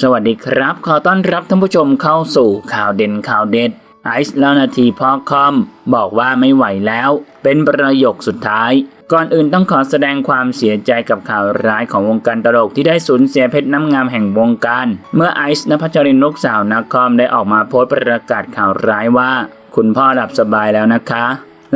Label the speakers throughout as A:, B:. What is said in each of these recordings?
A: สวัสดีครับ ขอต้อนรับท่านผู้ชมเข้าสู่ข่าวเด่นข่าวเด็ดไอซ์แล้วนาทีพอคอมบอกว่าไม่ไหวแล้ว เป็นประโยคสุดท้าย ก่อนอื่นต้องขอแสดงความเสียใจกับข่าวร้ายของวงการตลกที่ได้สูญเสียเพชรน้ำงามแห่งวงการ เมื่อไอซ์นภัชรินลูกสาวนักคอมได้ออกมาโพสต์ประกาศข่าวร้ายว่า คุณพ่อหลับสบายแล้วนะคะ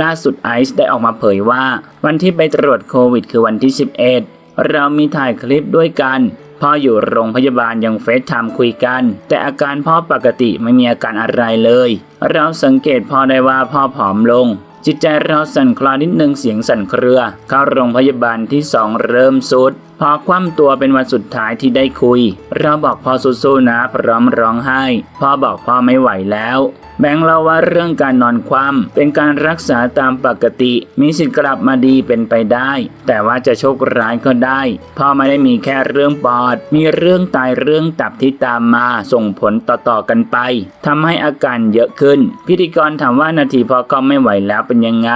A: ล่าสุดไอซ์ได้ออกมาเผยว่า วันที่ไปตรวจโควิด คือวันที่ 11 เรามีถ่ายคลิปด้วยกัน พ่ออยู่โรงพยาบาลยังเฟซไทม์คุยกัน แต่อาการพ่อปกติไม่มีอาการอะไรเลย เราสังเกตพ่อได้ว่าพ่อผอมลง จิตใจเราสั่นคลอนนิดนึงเสียงสั่นเครือ เข้าโรงพยาบาลที่สองเริ่มสุด อคว่ำตัวเป็นวันสุดท้ายที่ได้คุย เราบอกพ่อสู้ๆนะพร้อมร้องไห้ พ่อบอกพ่อไม่ไหวแล้วแบงค์เล่าว่าเรื่องการนอนคว่ำเป็นการรักษาตามปกติ มีสิทธิ์กลับมาดีเป็นไปได้ แต่ว่าจะโชคร้ายก็ได้พ่อไม่ได้มีแค่เรื่องปอด มีเรื่องตายเรื่องตับที่ตามมาส่งผลต่อๆกันไปทำให้อาการเยอะขึ้น พิธีกรถามว่านาทีพ่อก็ไม่ไหวแล้วเป็นยังไง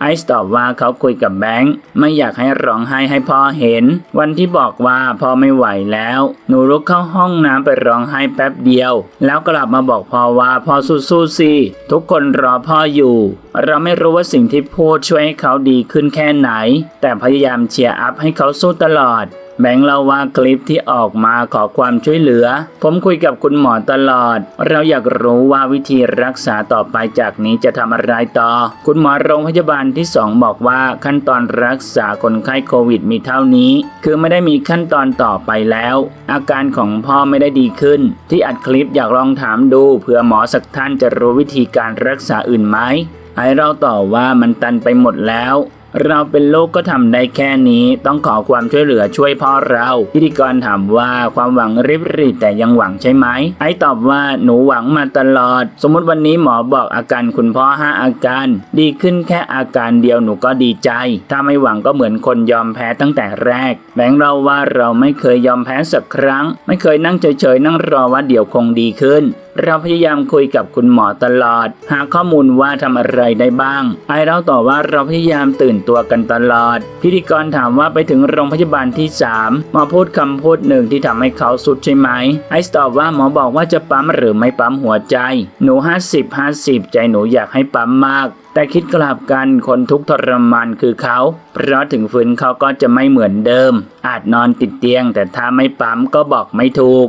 A: ไอซ์ตอบว่าเขาคุยกับแบงค์ไม่อยากให้ร้องไห้ให้พ่อเห็น วันที่บอกว่าพ่อไม่ไหวแล้ว หนูลุกเข้าห้องน้ำไปร้องไห้แป๊บเดียว แล้วกลับมาบอกพ่อว่าพ่อสู้ๆสิทุกคนรอพ่ออยู่ เราไม่รู้ว่าสิ่งที่พูดช่วยให้เขาดีขึ้นแค่ไหน แต่พยายามเชียร์อัพให้เขาสู้ตลอด แบงค์เล่าว่าคลิปที่ออกมาขอความช่วยเหลือ ผมคุยกับคุณหมอตลอด เราอยากรู้ว่าวิธีรักษาต่อไปจากนี้จะทำอะไรต่อ คุณหมอโรงพยาบาลที่สองบอกว่าขั้นตอนรักษาคนไข้โควิดมีเท่านี้ คือไม่ได้มีขั้นตอนต่อไปแล้ว อาการของพ่อไม่ได้ดีขึ้น ที่อัดคลิปอยากลองถามดูเผื่อหมอสักท่านจะรู้วิธีการรักษาอื่นไหมไอเราต่อว่ามันตันไปหมดแล้ว เราเป็นลูกก็ทำได้แค่นี้ต้องขอความช่วยเหลือช่วยพ่อเรา พิธีกรถามว่าความหวังริบหรี่แต่ยังหวังใช่ไหมไอตอบว่าหนูหวังมาตลอด สมมติวันนี้หมอบอกอาการคุณพ่อห้าอาการ ดีขึ้นแค่อาการเดียวหนูก็ดีใจ ถ้าไม่หวังก็เหมือนคนยอมแพ้ตั้งแต่แรกแบงค์เราว่าเราไม่เคยยอมแพ้สักครั้ง ไม่เคยนั่งเฉยๆนั่งรอว่าเดี๋ยวคงดีขึ้น เราพยายามคุยกับคุณหมอตลอด หาข้อมูลว่าทำอะไรได้บ้าง ไอเราต่อบว่าเราพยายามตื่นตัวกันตลอด พิธีกรถามว่าไปถึงโรงพยาบาลที่ 3 หมอพูดคำพูดหนึ่งที่ทำให้เขาสุดใช่ไหม ไอซ์ตอบว่าหมอบอกว่าจะปั๊มหรือไม่ปั๊มหัวใจ หนู 50 50 ใจหนูอยากให้ปั๊มมากแต่คิดกลับกันคนทุกข์ทรมานคือเขา เพราะถึงฟื้นเขาก็จะไม่เหมือนเดิม อาจนอนติดเตียง แต่ถ้าไม่ปั๊มก็บอกไม่ถูก